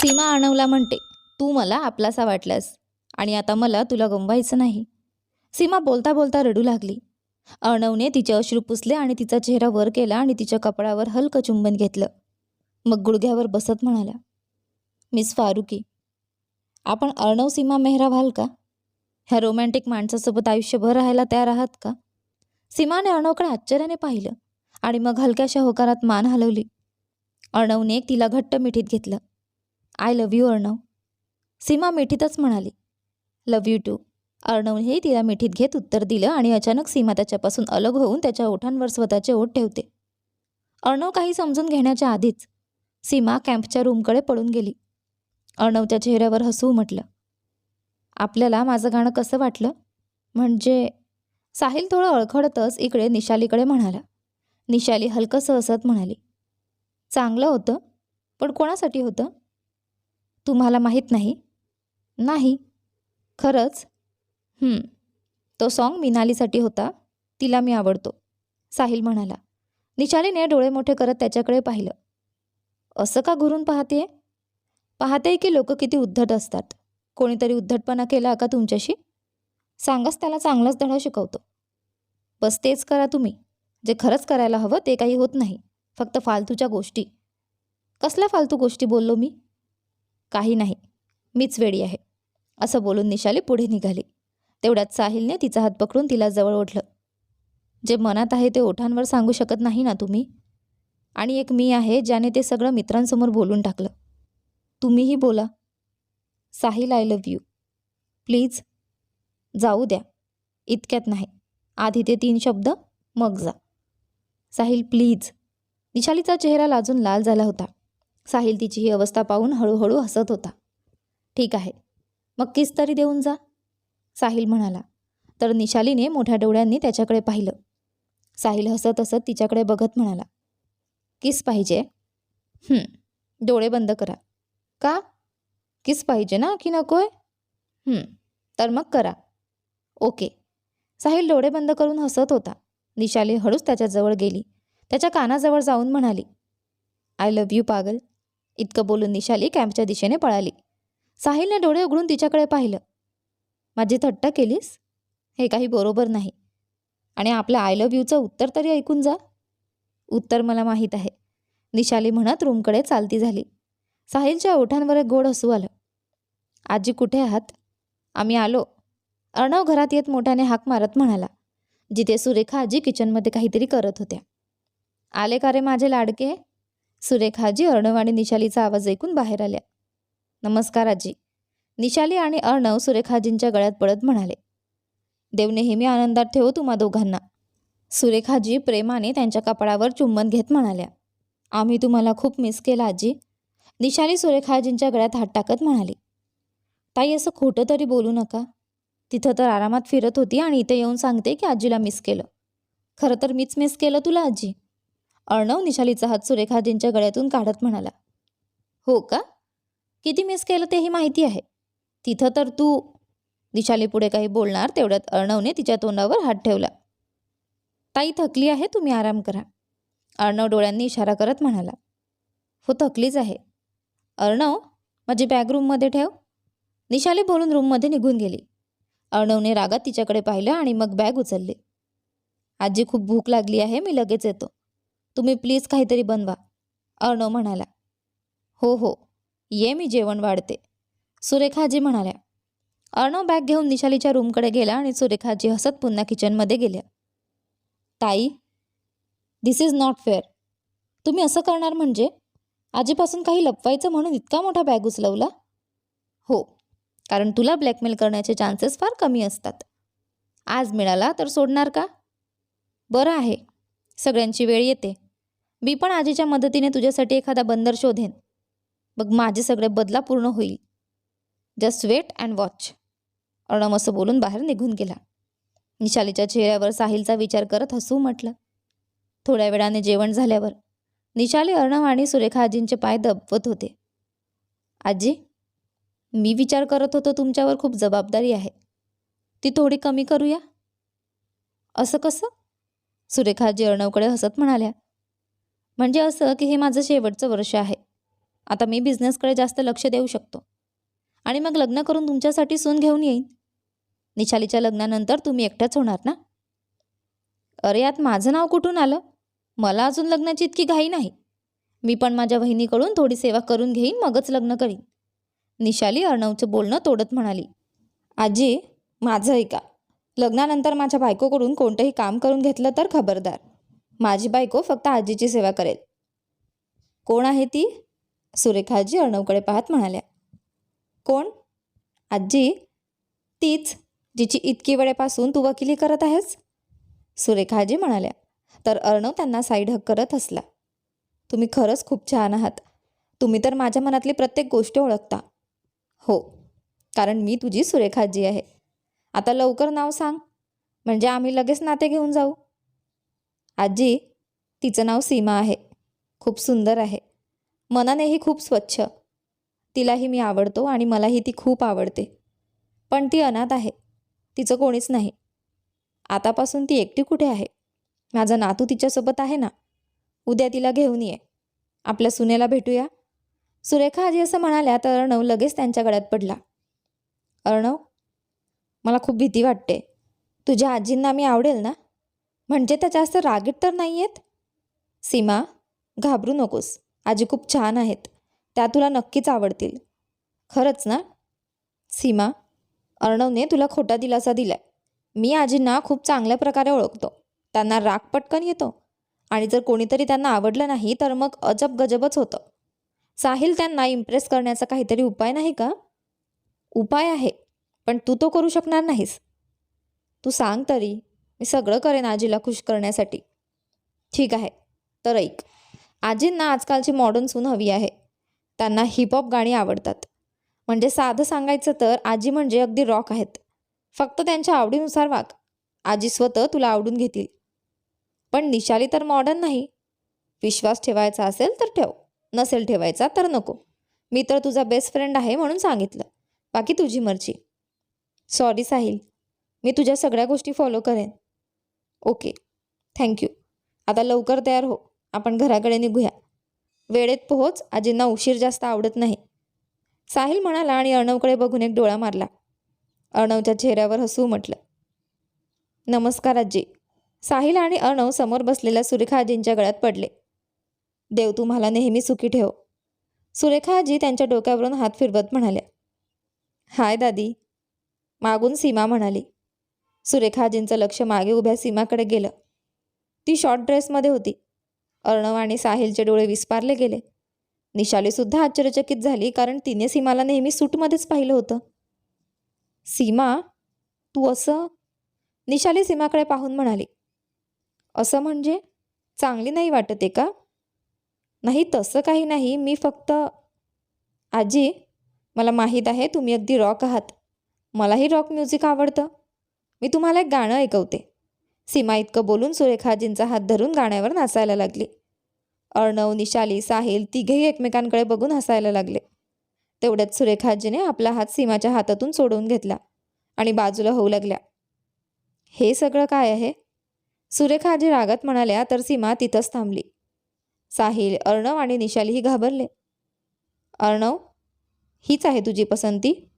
सीमा आणवला म्हणते तू मला आपलासा वाटलास आणि आता मला तुला गमवायचं नाही. सीमा बोलता बोलता रडू लागली. अर्णवने तिचे अश्रू पुसले आणि तिचा चेहरा वर केला आणि तिच्या कपडावर हलकं चुंबन घेतलं. मग गुडघ्यावर बसत म्हणाला मिस फारुकी आपण अर्णव सीमा मेहरा व्हाल का? ह्या रोमॅन्टिक माणसासोबत आयुष्यभर राहायला तयार आहात का? सीमाने अर्णवकडे आश्चर्याने पाहिलं आणि मग हलक्याशा होकारात मान हलवली. अर्णवने तिला घट्ट मिठीत घेतलं. I love you Arnav. Seema मिठीतच म्हणाली. Love you to. अर्णवनेही तिला मिठीत घेत उत्तर दिलं आणि अचानक सीमा त्याच्यापासून अलग होऊन त्याच्या ओठांवर स्वतःचे ओठ ठेवते. अर्णव काही समजून घेण्याच्या आधीच सीमा कॅम्पच्या रूमकडे पळून गेली. अर्णवच्या चेहऱ्यावर हसू म्हटलं. आपल्याला माझं गाणं कसं वाटलं? म्हणजे साहिल थोडं अळखडतच इकडे निशालीकडे म्हणाला. निशाली हलकंसं हसत म्हणाली. चांगलं होतं. पण कोणासाठी होतं? तुम्हाला माहीत नाही? नाही. खरंच? तो सॉन्ग मिनालीसाठी होता. तिला मी आवडतो. साहिल म्हणाला. निशालीने डोळे मोठे करत त्याच्याकडे पाहिलं. असं का घुरून पाहते? पाहते की लोक किती उद्धट असतात. कोणीतरी उद्धटपणा केला का तुमच्याशी? सांगाच त्याला चांगलाच धडा शिकवतो. बस तेच करा तुम्ही. जे खरंच करायला हवं ते काही होत नाही. फक्त फालतूच्या गोष्टी. कसल्या फालतू गोष्टी बोललो मी? काही नाही. मीच वेडी आहे. असं बोलून निशाली पुढे निघाली. तेवढ्यात साहिलने तिचा हात पकडून तिला जवळ ओढलं. जे मनात आहे ते ओठांवर सांगू शकत नाही ना तुम्ही? आणि एक मी आहे ज्याने ते सगळं मित्रांसमोर बोलून टाकलं. तुम्हीही बोला. Sahil I love you please जाऊ द्या. इतक्यात नाही. आधी ते तीन शब्द मग जा. साहिल प्लीज. निशालीचा चेहरा लाजून लाल झाला होता. साहिल तिची ही अवस्था पाहून हळूहळू हसत होता. ठीक आहे मग किस तरी देऊन जा. साहिल म्हणाला. तर निशालीने मोठ्या डोळ्यांनी त्याच्याकडे पाहिलं. साहिल हसत हसत तिच्याकडे बघत म्हणाला. किस पाहिजे? डोळे बंद करा. का? किस पाहिजे ना की नकोय? तर मग करा. ओके. साहिल डोळे बंद करून हसत होता. निशाली हळूच त्याच्याजवळ गेली. त्याच्या कानाजवळ जाऊन म्हणाली आय लव्ह यू पागल. इतकं बोलून निशाली कॅम्पच्या दिशेने पळाली. साहिलने डोळे उघडून तिच्याकडे पाहिलं. माझी थट्टा केलीस? हे काही बरोबर नाही. आणि आपलं आय लव्ह यूचं उत्तर तरी ऐकून जा. उत्तर मला माहीत आहे. निशाली म्हणत रूमकडे चालती झाली. साहिलच्या ओठांवर एक गोड हसू आलं. आजी कुठे आहात? आम्ही आलो. अर्णव घरात येत मोठ्याने हाक मारत म्हणाला. जिथे सुरेखा आजी किचनमध्ये काहीतरी करत होत्या. आले का रे माझे लाडके? सुरेखाजी अर्णव आणि निशालीचा आवाज ऐकून बाहेर आल्या. नमस्कार आजी. निशाली आणि अर्णव सुरेखाजींच्या गळ्यात पडत म्हणाले देव नेहमी आनंदात ठेवो तुम्हा दोघांना. सुरेखाजी प्रेमाने त्यांच्या कपाळावर चुंबन घेत म्हणाल्या आम्ही तुम्हाला खूप मिस केला आजी. निशाली सुरेखाजींच्या गळ्यात हात टाकत म्हणाली ताई असं खोटं तरी बोलू नका. तिथं तर आरामात फिरत होती आणि इथे येऊन सांगते की आजीला मिस केलं. खरं तर मीच मिस केलं तुला आजी. अर्णव निशालीचा हात सुरेखाजींच्या गळ्यातून काढत म्हणाला. हो का? किती मिस केलं तेही माहिती आहे. तिथं तर तू निशाली पुढे काही बोलणार तेवढ्यात अर्णवने तिच्या तोंडावर हात ठेवला. ताई थकली आहे तुम्ही आराम करा. अर्णव डोळ्यांनी इशारा करत म्हणाला. हो थकलीच आहे. अर्णव माझी बॅग रूममध्ये ठेव. निशाली बोलून रूममध्ये निघून गेली. अर्णवने रागात तिच्याकडे पाहिलं आणि मग बॅग उचलली. आजी खूप भूक लागली आहे मी लगेच येतो. तुम्ही प्लीज काहीतरी बनवा अर्णव म्हणाला. हो हो ये मी जेवण वाढते सुरेखाजी म्हणाल्या. अर्णव बॅग घेऊन निशालीच्या रूमकडे गेला आणि सुरेखाजी हसत पुन्हा किचनमध्ये गेल्या. ताई दिस इज नॉट फेअर तुम्ही असं करणार म्हणजे? आजीपासून काही लपवायचं म्हणून इतका मोठा बॅग उचलवला? हो कारण तुला ब्लॅकमेल करण्याचे चान्सेस फार कमी असतात. आज मिळाला तर सोडणार का? बरं आहे. सगळ्यांची वेळ येते. मी पण आजीच्या मदतीने तुझ्यासाठी एखादा बंदर शोधेन. मग माझे सगळे बदला पूर्ण होईल. Just wait and watch Arnav असं बोलून बाहेर निघून गेला. निशालीच्या चेहऱ्यावर साहिलचा विचार करत हसू म्हटलं. थोड्या वेळाने जेवण झाल्यावर निशाली अर्णव आणि सुरेखा आजींचे पाय दबवत होते. आजी मी विचार करत होतो तुमच्यावर खूप जबाबदारी आहे. ती थोडी कमी करूया? असं कसं? सुरेखाजी अर्णवकडे हसत म्हणाल्या म्हणजे असं की हे माझं शेवटचं वर्ष आहे. आता मी बिझनेसकडे जास्त लक्ष देऊ शकतो. आणि मग लग्न करून तुमच्यासाठी सून घेऊन येईन. निशालीच्या लग्नानंतर तुम्ही एकट्याच होणार ना? अरे यात माझं नाव कुठून आलं? मला अजून लग्नाची इतकी घाई नाही. मी पण माझ्या बहिणीकडून थोडी सेवा करून घेईन मगच लग्न करीन. निशाली अर्णवचं बोलणं तोडत म्हणाली आजी माझं ऐका. लग्नानंतर माझ्या बायकोकडून कोणतंही काम करून घेतलं तर खबरदार. माझी बायको फक्त आजीची सेवा करेल. कोण आहे ती? सुरेखाजी अर्णवकडे पाहत म्हणाल्या. कोण? आजी. तीच जिची इतकी वेळेपासून तू वकिली करत आहेस? सुरेखाजी म्हणाल्या. तर अर्णव त्यांना साईड हक करत हसला. तुम्ही खरंच खूप छान आहात. तुम्ही तर माझ्या मनातली प्रत्येक गोष्ट ओळखता. हो. कारण मी तुझी सुरेखाजी आहे. आता लवकर नाव सांग. म्हणजे आम्ही लगेच नाते घेऊन जाऊ. आजी तिचं नाव सीमा आहे. खूप सुंदर आहे. मनानेही खूप स्वच्छ. तिलाही मी आवडतो आणि मलाही ती खूप आवडते. पण ती अनाथ आहे. तिचं कोणीच नाही. आतापासून ती एकटी कुठे आहे? माझा नातू तिच्यासोबत आहे ना? उद्या तिला घेऊन ये. आपल्या सुनेला भेटूया. सुरेखा आजी असं म्हणाल्या तर अर्णव लगेच त्यांच्या गळ्यात पडला. अर्णव मला खूप भीती वाटते. तुझ्या आजींना मी आवडेल ना? म्हणजे त्या जास्त रागीट तर नाही आहेत सीमा घाबरू नकोस. आजी खूप छान आहेत. त्या तुला नक्कीच आवडतील. खरंच ना? सीमा अर्णवने तुला खोटा दिलासा दिलाय. मी आजींना खूप चांगल्या प्रकारे ओळखतो. त्यांना राग पटकन येतो. आणि जर कोणीतरी त्यांना आवडलं नाही तर मग अजब गजबच होतं. साहिल त्यांना इम्प्रेस करण्याचा काहीतरी उपाय नाही का? उपाय आहे. पण तू तो करू शकणार नाहीस. तू सांग तरी मी सगळं करेन आजीला खुश करण्यासाठी. ठीक आहे तर ऐक. आजींना आजकालची मॉडर्न सून हवी आहे. त्यांना हिपहॉप गाणी आवडतात. म्हणजे साधं सांगायचं तर आजी म्हणजे अगदी रॉक आहेत. फक्त त्यांच्या आवडीनुसार वाग. आजी स्वतः तुला आवडून घेतील. पण निशाली तर मॉडर्न नाही. विश्वास ठेवायचा असेल तर ठेव. नसेल ठेवायचा तर नको. मी तर तुझा बेस्ट फ्रेंड आहे म्हणून सांगितलं. बाकी तुझी मर्जी. सॉरी साहिल. मी तुझ्या सगळ्या गोष्टी फॉलो करेन. ओके थँक्यू आता लवकर तयार हो. आपण घराकडे निघूया. वेळेत पोहोच. आजींना उशीर जास्त आवडत नाही. साहिल म्हणाला आणि अर्णवकडे बघून एक डोळा मारला. अर्णवच्या चेहऱ्यावर हसू म्हटलं. नमस्कार आजी. साहिल आणि अर्णव समोर बसलेल्या सुरेखा आजींच्या गळ्यात पडले. देव तुम्हाला नेहमी सुखी ठेव. सुरेखा आजी त्यांच्या डोक्यावरून हात फिरवत म्हणाल्या. हाय दादी. मागून सीमा म्हणाली. सुरेखाजींचं लक्ष मागे उभ्या सीमाकडे गेलं. ती शॉर्ट ड्रेसमध्ये होती. अर्णव आणि साहिलचे डोळे विस्पारले गेले. निशालीसुद्धा आश्चर्यचकित झाली कारण तिने सीमाला नेहमी सूटमध्येच पाहिलं होतं. सीमा तू असं? निशाली सीमाकडे पाहून म्हणाली. असं म्हणजे? चांगली नाही वाटत आहे का? नाही तसं काही नाही. मी फक्त आजी मला माहीत आहे तुम्ही अगदी रॉक आहात. मलाही रॉक म्युझिक आवडतं. मी तुम्हाला एक गाणं ऐकवते. सीमा इतकं बोलून सुरेखाजींचा हात धरून गाण्यावर नाचायला लागली. अर्णव निशाली साहिल तिघेही एकमेकांकडे बघून हसायला लागले. तेवढ्यात सुरेखाजीने आपला हात सीमाच्या हातातून सोडवून घेतला आणि बाजूला होऊ लागल्या. हे सगळं काय आहे? सुरेखाजी रागात म्हणाल्या तर सीमा तिथंच थांबली. साहिल अर्णव आणि निशालीही घाबरले. अर्णव हीच आहे तुझी पसंती?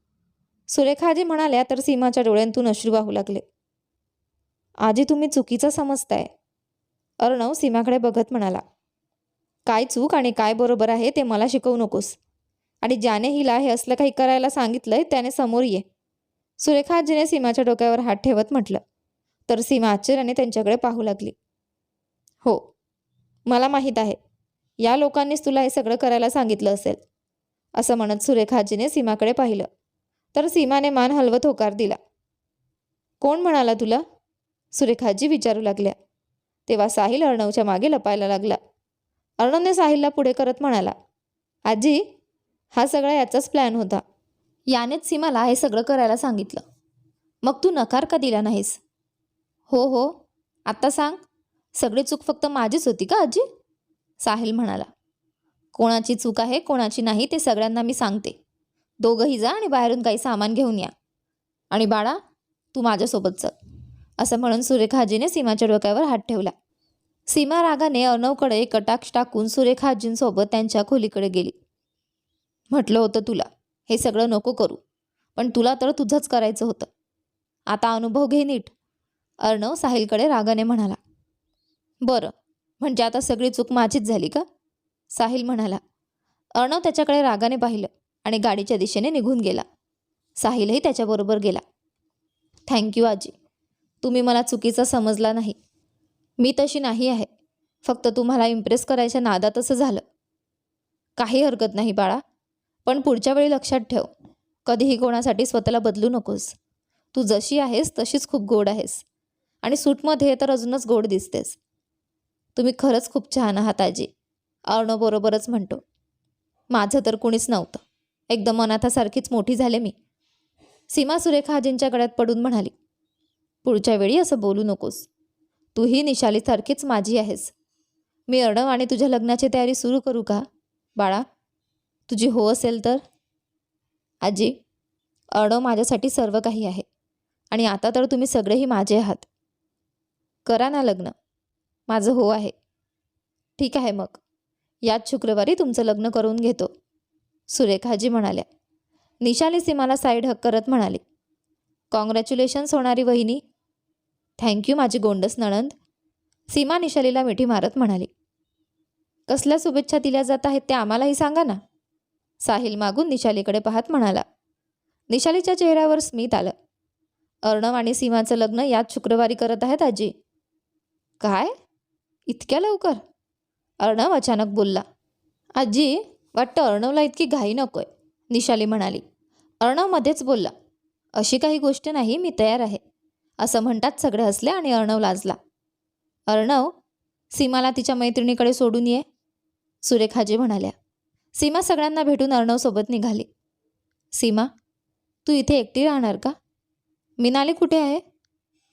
सुरेखाजी म्हणाल्या तर सीमाच्या डोळ्यांतून अश्रू वाहू लागले. आजी तुम्ही चुकीचं समजताय. अर्णव सीमाकडे बघत म्हणाला काय चूक आणि काय बरोबर आहे ते मला शिकवू नकोस. आणि ज्याने हिला हे असलं काही करायला सांगितलंय त्याने समोर ये. सुरेखा आजीने सीमाच्या डोक्यावर हात ठेवत म्हटलं तर सीमा आश्चर्याने त्यांच्याकडे पाहू लागली. हो मला माहीत आहे. या लोकांनीच तुला हे सगळं करायला सांगितलं असेल. असं म्हणत सुरेखा आजीने सीमाकडे पाहिलं. तर सीमाने मान हलवत होकार दिला. कोण म्हणाला तुला? सुरेखाजी विचारू लागल्या. तेव्हा साहिल अर्णवच्या मागे लपायला लागला. अर्णवने साहिलला पुढे करत म्हणाला आजी हा सगळा याचाच प्लॅन होता. यानेच सीमाला हे सगळं करायला सांगितलं. मग तू नकार का दिला नाहीस? हो हो. आत्ता सांग. सगळी चूक फक्त माझीच होती का आजी? साहिल म्हणाला. कोणाची चूक आहे कोणाची नाही ते सगळ्यांना मी सांगते. दोघंही जा आणि बाहेरून काही सामान घेऊन या. आणि बाळा तू माझ्यासोबत चल. असं म्हणून सुरेखाजीने सीमाच्या डोक्यावर हात ठेवला. सीमा रागाने अर्णवकडे कटाक्ष टाकून सुरेखाजींसोबत त्यांच्या खोलीकडे गेली. म्हटलं होतं तुला हे सगळं नको करू पण तुला तर तुझंच करायचं होतं. आता अनुभव घे नीट अर्णव साहिलकडे रागाने म्हणाला. बरं म्हणजे आता सगळी चूक माझीच झाली का? साहिल म्हणाला. अर्णव त्याच्याकडे रागाने पाहिलं. आणि गाडीच्या दिशेने निघून गेला. साहिलही त्याच्याबरोबर गेला. थँक्यू आजी. तुम्ही मला चुकीचा समजला नाही. मी तशी नाही आहे. फक्त तुम्हाला इम्प्रेस करायच्या नादात असं झालं. काही हरकत नाही बाळा. पण पुढच्या वेळी लक्षात ठेव. कधीही कोणासाठी स्वतःला बदलू नकोस. तू जशी आहेस तशीच खूप गोड आहेस. आणि सूटमध्ये तर अजूनच गोड दिसतेस. तुम्ही खरंच खूप छान आहात आजी अर्णबरोबरच म्हणतो. माझं तर कुणीच नव्हतं. एकदम अनाथासारखीच मोठी झाले मी. सीमा सुरेखा आजींच्या गळ्यात पडून म्हणाली पुढच्या वेळी असं बोलू नकोस. तूही निशालीसारखीच माझी आहेस. मी अर्णव आणि तुझ्या लग्नाची तयारी सुरू करू का? बाळा तुझी हो असेल तर? आजी अर्णव माझ्यासाठी सर्व काही आहे आणि आता तर तुम्ही सगळेही माझे आहात. करा ना लग्न. माझं हो आहे. ठीक आहे मग. याच शुक्रवारी तुमचं लग्न करून घेतो. सुरेखाजी म्हणाल्या. निशाली सीमाला साईड हक करत म्हणाली. कॉंग्रॅच्युलेशन्स होणारी वहिनी. थँक्यू माझी गोंडस नणंद. सीमा निशालीला मिठी मारत म्हणाली. कसल्या शुभेच्छा दिल्या जात आहेत त्या आम्हालाही सांगा ना. साहिल मागून निशालीकडे पाहत म्हणाला. निशालीच्या चेहऱ्यावर स्मित आलं. अर्णव आणि सीमाचं लग्न याच शुक्रवारी करत आहेत आजी. काय? इतक्या लवकर? अर्णव अचानक बोलला. आजी वाटतं अर्णवला इतकी घाई नकोय निशाली म्हणाली. अर्णव मध्येच बोलला अशी काही गोष्ट नाही मी तयार आहे असं म्हणतात सगळे हसले आणि अर्णव लाजला. अर्णव सीमाला तिच्या मैत्रिणीकडे सोडून ये सुरेखाजी म्हणाल्या. सीमा सगळ्यांना भेटून अर्णवसोबत निघाली. सीमा तू इथे एकटी राहणार का? मिनाली कुठे आहे?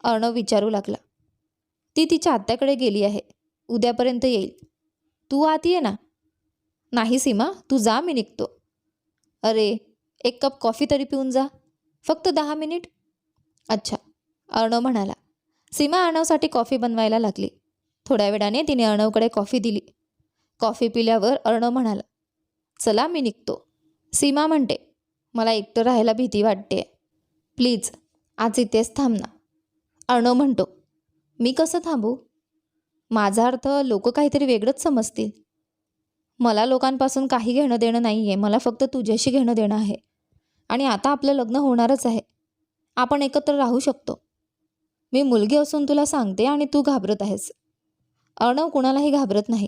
अर्णव विचारू लागला. ती तिच्या आत्याकडे गेली आहे उद्यापर्यंत येईल. तू आत ये ना. नाही सीमा तू जा मी निघतो. अरे एक कप कॉफी तरी पिऊन जा. फक्त दहा मिनिट. अच्छा अर्णव म्हणाला. सीमा अर्णवसाठी कॉफी बनवायला लागली. थोड्या वेळाने तिने अर्णवकडे कॉफी दिली. कॉफी पिल्यावर अर्णव म्हणाला चला मी निघतो. सीमा म्हणते मला एकटं राहायला भीती वाटते. प्लीज आज इथेच थांब ना. अर्णव म्हणतो मी कसं थांबू? माझा अर्थ लोक काहीतरी वेगळंच समजतील. मला लोकांपासून काही घेणं देणं नाही आहे मला फक्त तुझ्याशी घेणं देणं आहे. आणि आता आपलं लग्न होणारच आहे. आपण एकत्र राहू शकतो. मी मुलगी असून तुला सांगते आणि तू घाबरत आहेस. अर्णव कुणालाही घाबरत नाही.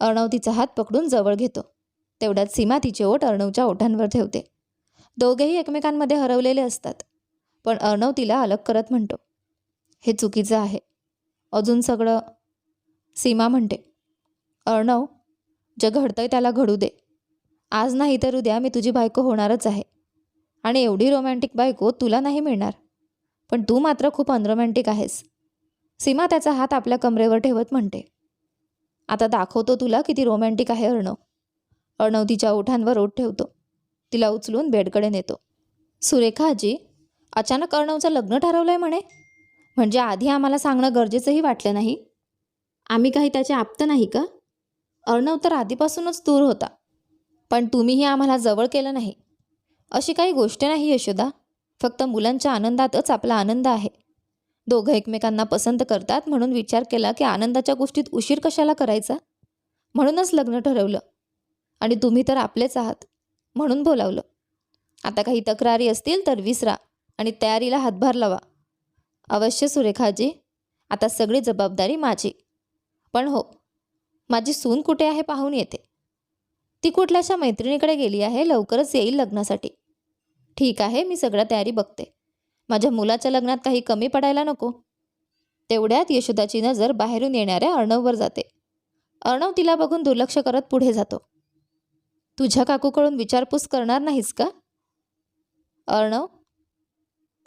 अर्णव तिचा हात पकडून जवळ घेतो. तेवढ्यात सीमा तिचे ओठ अर्णवच्या ओठांवर ठेवते. दोघेही एकमेकांमध्ये हरवलेले असतात. पण अर्णव तिला अलग करत म्हणतो. हे चुकीचं आहे. अजून सगळं सीमा म्हणते. अर्णव जे घडतंय त्याला घडू दे. आज नाही तर उद्या मी तुझी बायको होणारच आहे. आणि एवढी रोमॅन्टिक बायको तुला नाही मिळणार. पण तू मात्र खूप अनरोमॅन्टिक आहेस. सीमा त्याचा हात आपल्या कमरेवर ठेवत म्हणते. आता दाखवतो तुला किती रोमॅन्टिक आहे अर्णव. अर्णव तिच्या ओठांवर ओठ ठेवतो. तिला उचलून बेडकडे नेतो. सुरेखा आजी अचानक अर्णवचं लग्न ठरवलं आहे म्हणे. म्हणजे आधी आम्हाला सांगणं गरजेचंही वाटलं नाही. आम्ही काही त्याचे आप्त नाही का? अर्णव तर आधीपासूनच दूर होता. पण तुम्हीही आम्हाला जवळ केलं नाही. अशी काही गोष्ट नाही यशोदा. फक्त मुलांच्या आनंदातच आपला आनंद आहे. दोघं एकमेकांना पसंत करतात म्हणून विचार केला की आनंदाच्या गोष्टीत उशीर कशाला करायचा? म्हणूनच लग्न ठरवलं. आणि तुम्ही तर आपलेच आहात म्हणून बोलावलं. आता काही तक्रारी असतील तर विसरा आणि तयारीला हातभार लावा. अवश्य सुरेखाजी आता सगळी जबाबदारी माझी. पण हो माझी सून कुठे आहे पाहून येते. ती कुठल्याशा मैत्रिणीकडे गेली आहे लवकरच येईल लग्नासाठी. ठीक आहे मी सगळ्या तयारी बघते. माझ्या मुलाच्या लग्नात काही कमी पडायला नको. तेवढ्यात यशोदाची नजर बाहेरून येणाऱ्या अर्णववर जाते. अर्णव तिला बघून दुर्लक्ष करत पुढे जातो. तुझ्या काकूकडून विचारपूस करणार नाहीस का? अर्णव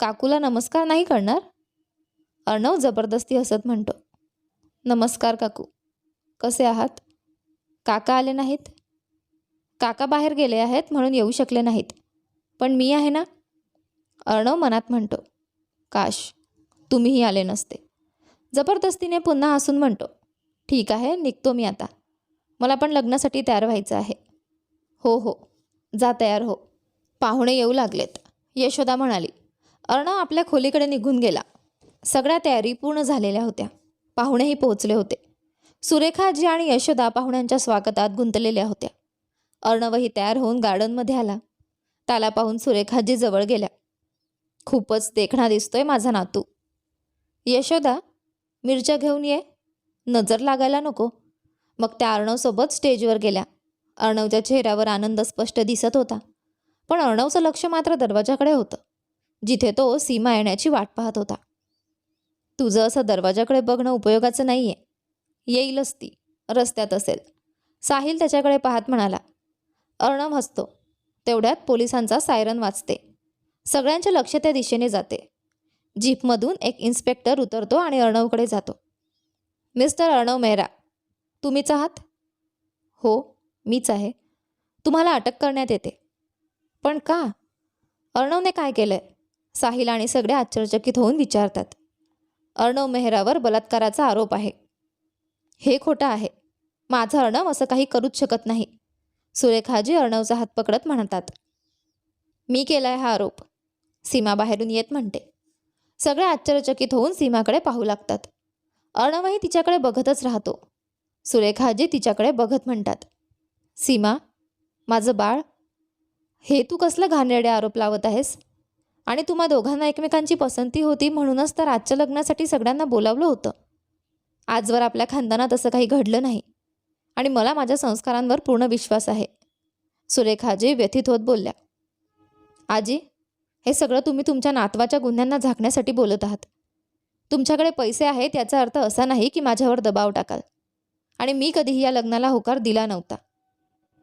काकूला नमस्कार नाही करणार? अर्णव जबरदस्ती हसत म्हणतो. नमस्कार काकू. कसे आहात? काका आले नाहीत? काका बाहेर गेले आहेत म्हणून येऊ शकले नाहीत. पण मी आहे ना? अर्णव मनात म्हणतो काश तुम्हीही आले नसते. जबरदस्तीने पुन्हा हसून म्हणतो ठीक आहे निघतो मी आता. मला पण लग्नासाठी तयार व्हायचं आहे. हो हो. जा तयार हो. पाहुणे येऊ लागलेत. यशोदा म्हणाली अर्णव आपल्या खोलीकडे निघून गेला. सगळ्या तयारी पूर्ण झालेल्या होत्या. पाहुणेही पोहोचले होते. सुरेखाजी आणि यशोदा पाहुण्यांच्या स्वागतात गुंतलेल्या होत्या. अर्णवही तयार होऊन गार्डनमध्ये आला. त्याला पाहून सुरेखाजी जवळ गेल्या. खूपच देखणा दिसतोय माझा नातू. यशोदा मिरच्या घेऊन ये. नजर लागायला नको. मग त्या अर्णवसोबत स्टेजवर गेल्या. अर्णवच्या चेहऱ्यावर आनंद स्पष्ट दिसत होता. पण अर्णवचं लक्ष मात्र दरवाजाकडे होतं. जिथे तो सीमा येण्याची वाट पाहत होता. तुझं असं दरवाजाकडे बघणं उपयोगाचं नाही आहे येईलच ती रस्त्यात असेल. साहिल त्याच्याकडे पाहत म्हणाला अर्णव हसतो. तेवढ्यात पोलिसांचा सायरन वाचते सगळ्यांचे लक्ष त्या दिशेने जाते. जीपमधून एक इन्स्पेक्टर उतरतो आणि अर्णवकडे जातो. मिस्टर अर्णव मेहरा तुम्हीच आहात? हो मीच आहे. तुम्हाला अटक करण्यात येते. पण का? अर्णवने काय केलंय? साहिल आणि सगळे आश्चर्यचकित होऊन विचारतात. अर्णव मेहरावर बलात्काराचा आरोप आहे. हे खोटं आहे. माझा अर्णव असं काही करूच शकत नाही. सुरेखाजी अर्णवचा हात पकडत म्हणतात. मी केलाय हा आरोप. सीमा बाहेरून येत म्हणते. सगळे आश्चर्यचकित होऊन सीमाकडे पाहू लागतात. अर्णवही तिच्याकडे बघतच राहतो. सुरेखाजी तिच्याकडे बघत म्हणतात. सीमा माझं बाळ हे तू कसला घाणेरडे आरोप लावत आहेस? आणि तुम्हा दोघांना एकमेकांची पसंती होती म्हणूनच तर आजच्या लग्नासाठी सगळ्यांना बोलावलं होतं. आजवर आपल्या खानदानात असं काही घडलं नाही. आणि मला माझ्या संस्कारांवर पूर्ण विश्वास आहे. सुरेखाजी व्यथित होत बोलल्या आजी हे सगळं तुम्ही तुमच्या नातवाच्या गुन्ह्यांना झाकण्यासाठी बोलत आहात. तुमच्याकडे पैसे आहेत याचा अर्थ असा नाही की माझ्यावर दबाव टाकाल. आणि मी कधीही या लग्नाला होकार दिला नव्हता.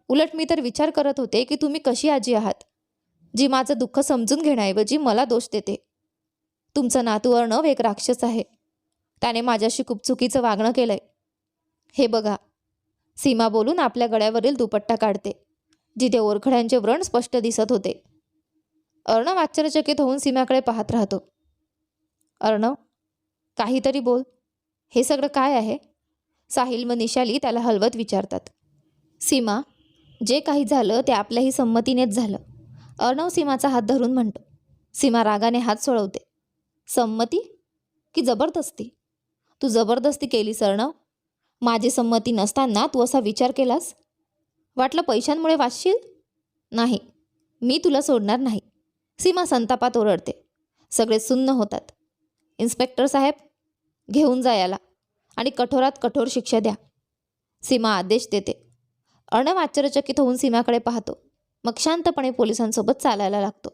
उलट मी तर विचार करत होते की तुम्ही कशी आजी आहात जी माझं दुःख समजून घेण्याऐवजी मला दोष देते. तुमचं नातू अर्णव एक राक्षस आहे. त्याने माझ्याशी खूप चुकीचं वागणं केलंय. हे बघा. सीमा बोलून आपल्या गळ्यावरील दुपट्टा काढते जिथे ओरखड्यांचे व्रण स्पष्ट दिसत होते. अर्णव आश्चर्यचकित होऊन सीमाकडे पाहत राहतो. अर्णव काहीतरी बोल. हे सगळं काय आहे? साहिल व निशाली त्याला हलवत विचारतात. सीमा जे काही झालं ते आपल्याही संमतीनेच झालं. अर्णव सीमाचा हात धरून म्हणतो. सीमा रागाने हात सोडवते. संमती? की जबरदस्ती? तू जबरदस्ती केली अर्णव? माझी संमती नसताना तू असा विचार केलास? वाटलं पैशांमुळे वाचशील? नाही मी तुला सोडणार नाही. सीमा संतापात ओरडते. सगळे सुन्न होतात. इन्स्पेक्टर साहेब घेऊन जा याला आणि कठोरात कठोर शिक्षा द्या. सीमा आदेश देते. अर्णव आश्चर्यचकित होऊन सीमाकडे पाहतो. मग शांतपणे पोलिसांसोबत चालायला लागतो.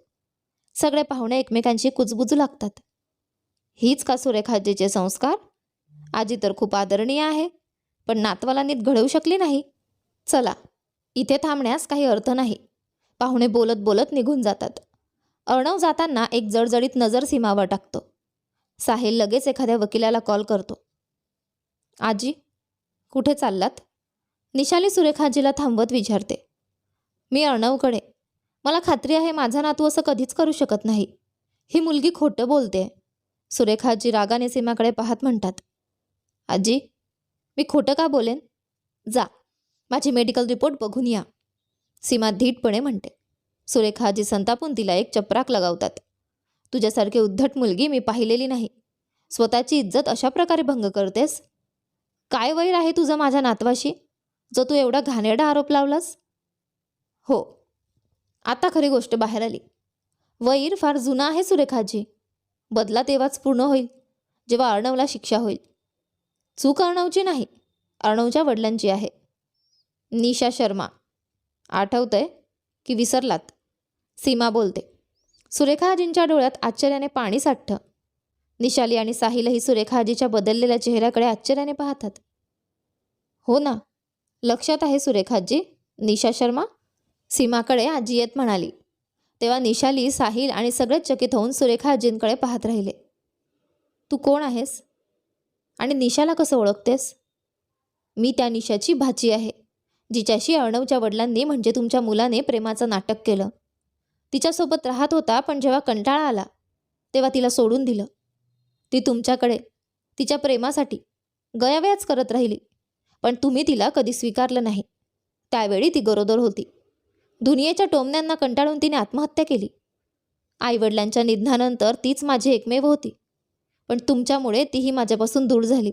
सगळे पाहुणे एकमेकांची कुजबुजू लागतात. हीच का सुरेखाजीचे संस्कार? आजी तर खूप आदरणीय आहे पण नातवालानीत घडवू शकली नाही. चला इथे थांबण्यास काही अर्थ नाही. पाहुणे बोलत बोलत निघून जातात. अर्णव जाताना एक जडजडीत नजर सीमावर टाकतो. साहिल लगेच एखाद्या वकिलाला कॉल करतो. आजी कुठे चाललात? निशाली सुरेखाजीला थांबवत विचारते. मी अर्णवकडे. मला खात्री आहे माझा नातू असं कधीच करू शकत नाही. ही मुलगी खोटं बोलते सुरेखाजी रागाने सीमाकडे पाहत म्हणतात. आजी मी खोटं का बोलेन? जा माझी मेडिकल रिपोर्ट बघून या. सीमा धीटपणे म्हणते. सुरेखा आजी संतापून तिला एक चपराक लगावतात. तुझ्यासारखी उद्धट मुलगी मी पाहिलेली नाही. स्वतःची इज्जत अशा प्रकारे भंग करतेस? काय वैर आहे तुझं माझ्या नातवाशी? जो तू एवढा घाणेरडा आरोप लावलास? हो आता खरी गोष्ट बाहेर आली. वैर फार जुना आहे सुरेखाजी बदला तेव्हाच पूर्ण होईल. जेव्हा अर्णवला शिक्षा होईल चूक अर्णवची नाही अर्णवच्या वडिलांची आहे. निशा शर्मा आठवतंय की विसरलात. सीमा बोलते सुरेखाजींच्या डोळ्यात आश्चर्याने पाणी साठतं. निशाली आणि साहिलही सुरेखाजीच्या बदललेल्या चेहऱ्याकडे आश्चर्याने पाहतात. हो ना लक्षात आहे सुरेखाजी निशा शर्मा? सीमाकडे आजी येत म्हणाली. तेव्हा निशाली साहिल आणि सगळेच चकित होऊन सुरेखाजींकडे पाहत राहिले. तू कोण आहेस? आणि निशाला कसं ओळखतेस? मी त्या निशाची भाची आहे जिच्याशी अर्णवच्या वडिलांनी म्हणजे तुमच्या मुलाने प्रेमाचं नाटक केलं. तिच्यासोबत राहत होता पण जेव्हा कंटाळा आला तेव्हा तिला सोडून दिलं. ती तुमच्याकडे तिच्या प्रेमासाठी गयावयाच करत राहिली पण तुम्ही तिला कधी स्वीकारलं नाही. त्यावेळी ती गरोदर होती. दुनियेच्या टोमण्यांना कंटाळून तिने आत्महत्या केली. आईवडिलांच्या निधनानंतर तीच माझी एकमेव होती. पण तुमच्यामुळे तीही माझ्यापासून दूर झाली.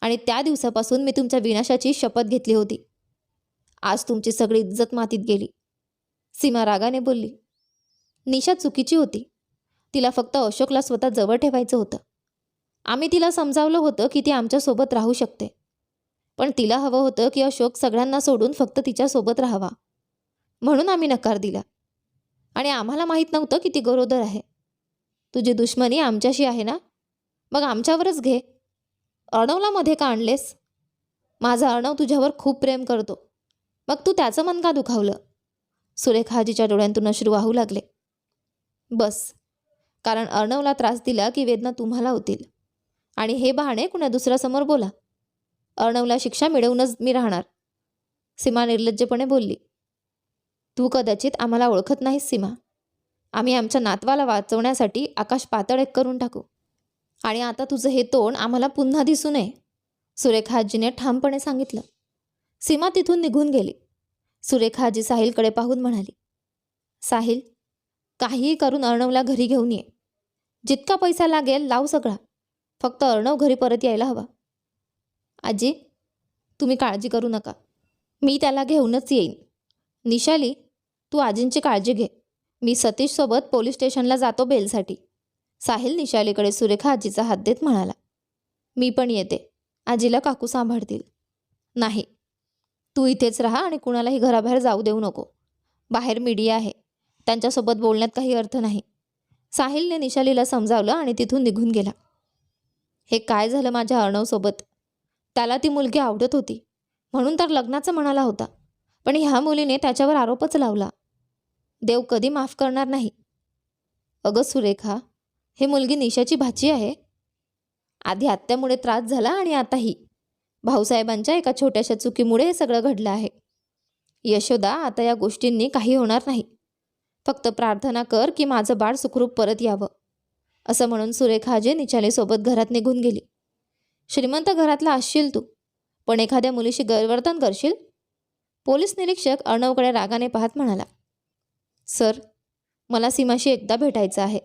आणि त्या दिवसापासून मी तुमच्या विनाशाची शपथ घेतली होती. आज तुमची सगळी इज्जत मातीत गेली. सीमा रागाने बोलली निशा चुकीची होती. तिला फक्त अशोकला स्वतः जवळ ठेवायचं होतं. आम्ही तिला समजावलं होतं की ती आमच्यासोबत राहू शकते. पण तिला हवं होतं की अशोक सगळ्यांना सोडून फक्त तिच्यासोबत राहावा. म्हणून आम्ही नकार दिला. आणि आम्हाला माहीत नव्हतं की ती गरोदर आहे. तुझी दुश्मनी आमच्याशी आहे ना? मग आमच्यावरच घे. अर्णवला मध्ये का आणलेस? माझा अर्णव तुझ्यावर खूप प्रेम करतो. मग तू त्याचं मन का दुखावलं? सुरेखाजीच्या डोळ्यांतून अश्रू वाहू लागले. बस. कारण अर्णवला त्रास दिला की वेदना तुम्हाला होतील. आणि हे बहाणे कुणा दुसऱ्यासमोर बोला. अर्णवला शिक्षा मिळवूनच मी राहणार. सीमा निर्लज्जपणे बोलली. तू कदाचित आम्हाला ओळखत नाहीस सीमा. आम्ही आमच्या नातवाला वाचवण्यासाठी आकाश पातळ एक करून टाकू. आणि आता तुझं हे तोंड आम्हाला पुन्हा दिसू नये. सुरेखाजीने ठामपणे सांगितलं. सीमा तिथून निघून गेली. सुरेखाजी साहिलकडे पाहून म्हणाली साहिल काहीही करून अर्णवला घरी घेऊन ये. जितका पैसा लागेल लाव सगळा. फक्त अर्णव घरी परत यायला हवा. आजी तुम्ही काळजी करू नका. मी त्याला घेऊनच येईन. निशाली तू आजींची काळजी घे. मी सतीशसोबत पोलीस स्टेशनला जातो बेलसाठी. साहिल निशालीकडे सुरेखा आजीचा हात देत म्हणाला. मी पण येते. आजीला काकू सांभाळतील. नाही. तू इथेच राहा आणि कुणालाही घराबाहेर जाऊ देऊ नको. बाहेर मीडिया आहे. त्यांच्यासोबत बोलण्यात काही अर्थ नाही. साहिलने निशालीला समजावलं आणि तिथून निघून गेला. हे काय झालं माझ्या अर्णवसोबत? त्याला ती मुलगी आवडत होती. म्हणून तर लग्नाचं म्हणाला होता. पण ह्या मुलीने त्याच्यावर आरोपच लावला. देव कधी माफ करणार नाही. अगं सुरेखा हे मुलगी निशाची भाची आहे. आधी आत्यामुळे त्रास झाला आणि आताही. भाऊसाहेबांच्या एका छोट्याशा चुकीमुळे हे सगळं घडलं आहे. यशोदा आता या गोष्टींनी काही होणार नाही. फक्त प्रार्थना कर की माझं बाळ सुखरूप परत यावं. असं म्हणून सुरेखाजी निचालीसोबत घरात निघून गेली. श्रीमंत घरातला असशील तू पण एखाद्या मुलीशी गैरवर्तन करशील? पोलीस निरीक्षक अर्णवकडे रागाने पाहत म्हणाला सर मला सीमाशी एकदा भेटायचं आहे.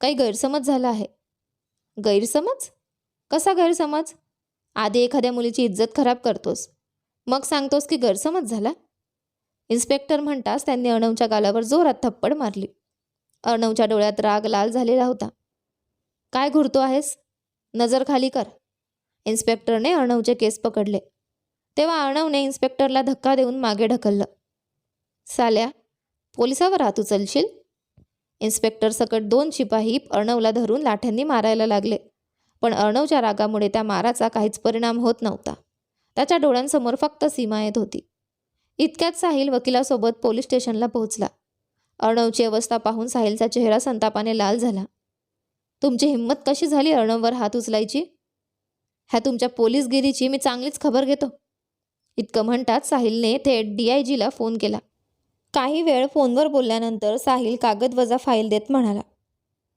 काही गैरसमज झाला आहे. गैरसमज? कसा गैरसमज? आधी एखाद्या मुलीची इज्जत खराब करतोस. मग सांगतोस की गैरसमज झाला? इन्स्पेक्टर म्हणताच त्यांनी अर्णवच्या गालावर जोरात थप्पड मारली. अर्णवच्या डोळ्यात राग लाल झालेला होता. काय घुरतो आहेस? नजर खाली कर. इन्स्पेक्टरने अर्णवचे केस पकडले. तेव्हा अर्णवने इन्स्पेक्टरला धक्का देऊन मागे ढकललं. साल्या पोलिसावर हात उचलशील? इन्स्पेक्टर सकट दोन शिपाई अर्णवला धरून लाठ्यांनी मारायला लागले. पण अर्णवच्या रागामुळे त्या माराचा काहीच परिणाम होत नव्हता. त्याच्या डोळ्यांसमोर फक्त सीमा येत होती. इतक्यात साहिल वकिलासोबत पोलीस स्टेशनला पोहोचला. अर्णवची अवस्था पाहून साहिलचा चेहरा संतापाने लाल झाला. तुमची हिंमत कशी झाली अर्णववर हात उचलायची? ह्या तुमच्या पोलीसगिरीची मी चांगलीच खबर घेतो. इतकं म्हणतात साहिलने थेट डी आय जीला फोन केला. काही वेळ फोनवर बोलल्यानंतर साहिल कागद वजा फाईल देत म्हणाला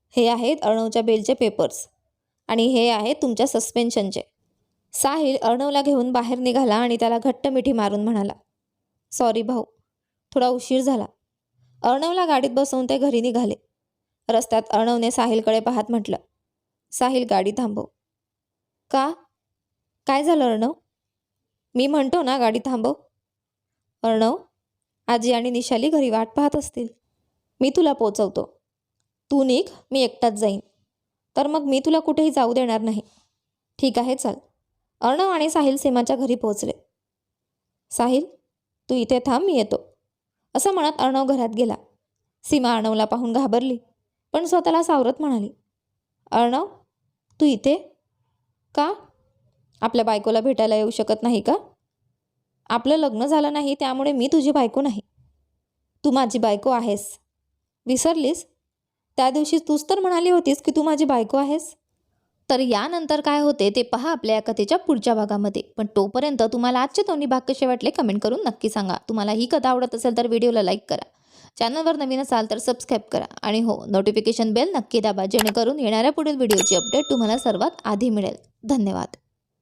हे आहेत अर्णवच्या बेलचे पेपर्स आणि हे आहेत तुमच्या सस्पेन्शनचे साहिल अर्णवला घेऊन बाहेर निघाला आणि त्याला घट्ट मिठी मारून म्हणाला सॉरी भाऊ थोडा उशीर झाला. अर्णवला गाडीत बसवून ते घरी निघाले. रस्त्यात अर्णवने साहिलकडे पाहत म्हटलं साहिल गाडी थांबव. का? काय झालं अर्णव? मी म्हणतो ना गाडी थांबव. अर्णव आजी आणि निशाली घरी वाट पाहत असतील. मी तुला पोचवतो. तू निघ मी एकटाच जाईन. तर मग मी तुला कुठेही जाऊ देणार नाही. ठीक आहे चल. अर्णव आणि साहिल सीमाच्या घरी पोहोचले. साहिल तू इथे थांब मी येतो. असं म्हणत अर्णव घरात गेला. सीमा अर्णवला पाहून घाबरली पण स्वतःला सावरत म्हणाली अर्णव तू इथे? का? आपल्या बायकोला भेटायला येऊ शकत नाही का? आपलं लग्न झालं नाही त्यामुळे मी तुझी बायको नाही. तू माझी बायको आहेस. विसरलीस? त्या दिवशी तूच तर म्हणाली होतीस की तू माझी बायको आहेस? तर यानंतर काय होते ते पहा आपल्या या कथेच्या पुढच्या भागामध्ये. पण तोपर्यंत तुम्हाला आजचे दोन्ही भाग कसे वाटले कमेंट करून नक्की सांगा. तुम्हाला ही कथा आवडत असेल तर व्हिडिओला लाईक करा. चॅनलवर नवीन असाल तर सबस्क्राईब करा. आणि हो नोटिफिकेशन बेल नक्की दाबा जेणेकरून येणाऱ्या पुढील व्हिडिओची अपडेट तुम्हाला सर्वात आधी मिळेल. धन्यवाद.